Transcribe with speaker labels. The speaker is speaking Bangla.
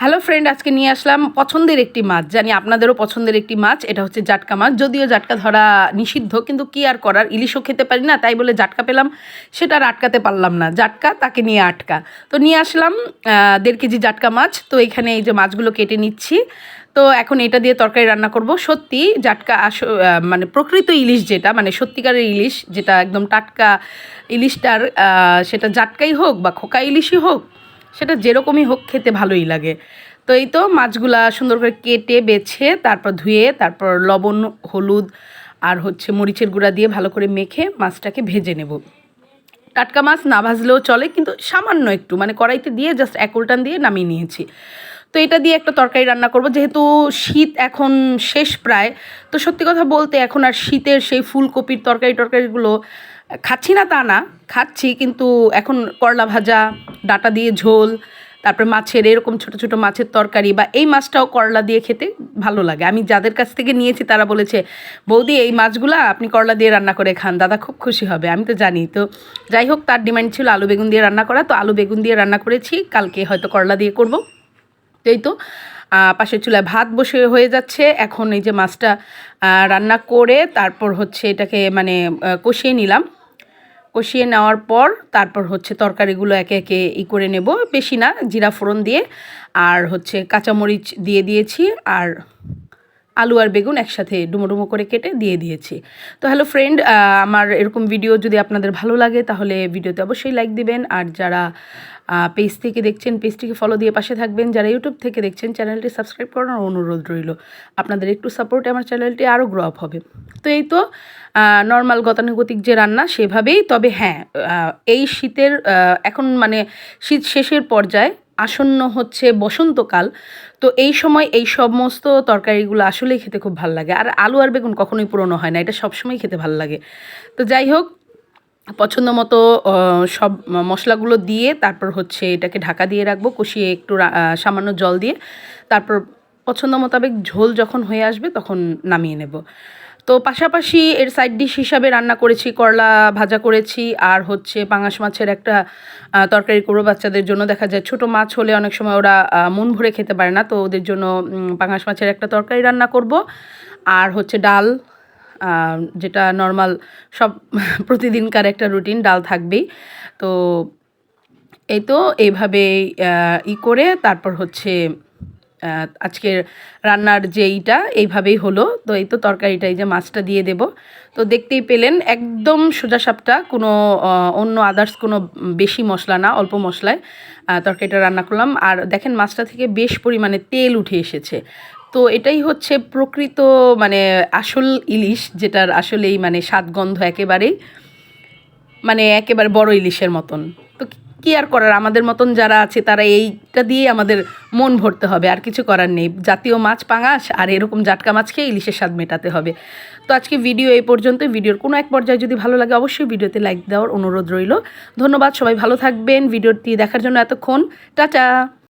Speaker 1: হ্যালো ফ্রেন্ড আজকে নিয়ে আসলাম পছন্দের একটি মাছ। জানি আপনাদেরও পছন্দের একটি মাছ, এটা হচ্ছে জাটকা মাছ। যদিও জাটকা ধরা নিষিদ্ধ, কিন্তু কি আর করার? ইলিশও খেতে পারি না, তাই বলে জাটকা পেলাম। সেটা আর আটকাতে পারলাম না। জাটকা তাকে নিয়ে আটকা। তো নিয়ে আসলাম দেড় কেজি জাটকা মাছ। তো এখানে এই যে মাছগুলো কেটে নিচ্ছি। তো এখন এটা দিয়ে তরকারি রান্না করব। সত্যি জাটকা আস মানে প্রকৃত ইলিশ যেটা মানে সত্যিকারের ইলিশ, যেটা একদম টাটকা ইলিশটার সেটা জাটকাই হোক বা খোকা ইলিশই হোক সেটা যেরকমই হোক খেতে ভালোই লাগে। তো এই তো মাছগুলা সুন্দর করে কেটে, বেছে, তারপর ধুয়ে, তারপর লবণ, হলুদ আর হচ্ছে মরিচের গুঁড়া দিয়ে ভালো করে মেখে মাছটাকে ভেজে নেব। টাটকা মাছ না ভাজলেও চলে, কিন্তু সামান্য একটু মানে কড়াইতে দিয়ে জাস্ট এক উল্টান দিয়ে নামিয়ে নিয়েছি। তো এটা দিয়ে একটা তরকারি রান্না করব। যেহেতু শীত এখন শেষ প্রায়, তো সত্যি কথা বলতে এখন আর শীতের সেই ফুলকপির তরকারি টরকারিগুলো খাচ্ছি না তা না, খাচ্ছি কিন্তু এখন করলা ভাজা, ডাটা দিয়ে ঝোল, তারপরে মাছের এরকম ছোট ছোট মাছের তরকারি বা এই মাছটাও করলা দিয়ে খেতে ভালো লাগে। আমি যাদের কাছ থেকে নিয়েছি তারা বলেছে, বৌদি, এই মাছগুলা আপনি করলা দিয়ে রান্না করে খান, দাদা খুব খুশি হবে। আমি তো জানি। তো যাই হোক, তার ডিমান্ড ছিল আলু বেগুন দিয়ে রান্না করা। তো আলু বেগুন দিয়ে রান্না করেছি, কালকে হয়তো করলা দিয়ে করব। এই তো পাশের চুলায় ভাত বসে হয়ে যাচ্ছে। এখন এই যে মাছটা রান্না করে তারপর হচ্ছে এটাকে মানে কষিয়ে নিলাম। কষিয়ে নেওয়ার পর তারপর হচ্ছে তরকারিগুলো একে একে ই করে নেব। বেশি না, জিরা ফোড়ন দিয়ে। আর হচ্ছে কাঁচামরিচ দিয়ে দিয়েছি। আর আলু আর বেগুন একসাথে ডুমো করে কেটে দিয়ে দিয়েছি। তো হ্যালো ফ্রেন্ড আমার এরকম ভিডিও যদি আপনাদের ভালো লাগে, তাহলে ভিডিওতে অবশ্যই লাইক দিবেন। আর যারা পেজ থেকে দেখছেন পেজটিকে ফলো দিয়ে পাশে থাকবেন। যারা ইউটিউব থেকে দেখছেন চ্যানেলটি সাবস্ক্রাইব করানোর অনুরোধ রইল। আপনাদের একটু সাপোর্টে আমার চ্যানেলটি আরও গ্রো আপ হবে। তো এই তো নর্মাল গতানুগতিক যে রান্না সেভাবেই, তবে হ্যাঁ এই শীতের এখন মানে শীত শেষের পর্যায়ে আসন্ন হচ্ছে বসন্তকাল। তো এই সময় এই সমস্ত তরকারিগুলো আসলেই খেতে খুব ভালো লাগে। আর আলু আর বেগুন কখনোই পুরনো হয় না, এটা সবসময় খেতে ভালো লাগে। তো যাই হোক, পছন্দ মতো সব মশলাগুলো দিয়ে তারপর হচ্ছে এটাকে ঢাকা দিয়ে রাখব, কষিয়ে একটু সামান্য জল দিয়ে। তারপর পছন্দ মোতাবেক ঝোল যখন হয়ে আসবে তখন নামিয়ে নেব। তো পাশাপাশি এর সাইড ডিশ হিসাবে রান্না করেছি করলা ভাজা করেছি আর হচ্ছে পাঙাশ মাছের একটা তরকারি করব বাচ্চাদের জন্য। দেখা যায় ছোট মাছ হলে অনেক সময় ওরা মন ভরে খেতে পারে না তো ওদের জন্য পাঙাশ মাছের একটা তরকারি রান্না করব। আর হচ্ছে ডাল যেটা নর্মাল সব প্রতিদিনকার একটা রুটিন ডাল থাকবেই। তো এই তো এইভাবে আহ, ই করে তারপর হচ্ছে আজকের রান্নার যে এইটা, এইভাবেই হলো। তো এই তো তরকারিটা, এই যে মাছটা দিয়ে দেব। তো দেখতেই পেলেন, একদম সোজা সাপটা, কোনো অন্য আদার্স কোনো বেশি মশলা না, অল্প মশলায় তরকারিটা রান্না করলাম। আর দেখেন মাছটা থেকে বেশ পরিমাণে তেল উঠে এসেছে। তো এটাই হচ্ছে প্রকৃত মানে আসল ইলিশ, যেটার আসলেই মানে স্বাদ গন্ধ একেবারেই মানে একেবারে বড় ইলিশের মতন। কি আর করার, আমাদের মতন যারা আছে, তারা এইটা দিয়ে আমাদের মন ভরতে হবে, আর কিছু করার নেই। জাতীয় মাছ পাঙাশ, আর এরকম জাটকা মাছ খেয়ে ইলিশের স্বাদ মেটাতে হবে। তো আজকে ভিডিও এই পর্যন্ত ভিডিওর কোনো এক পর্যায়ে যদি ভালো লাগে, অবশ্যই ভিডিওতে লাইক দেওয়ার অনুরোধ রইল। ধন্যবাদ, সবাই ভালো থাকবেন। ভিডিওটি দেখার জন্য এতক্ষণ। টাটা!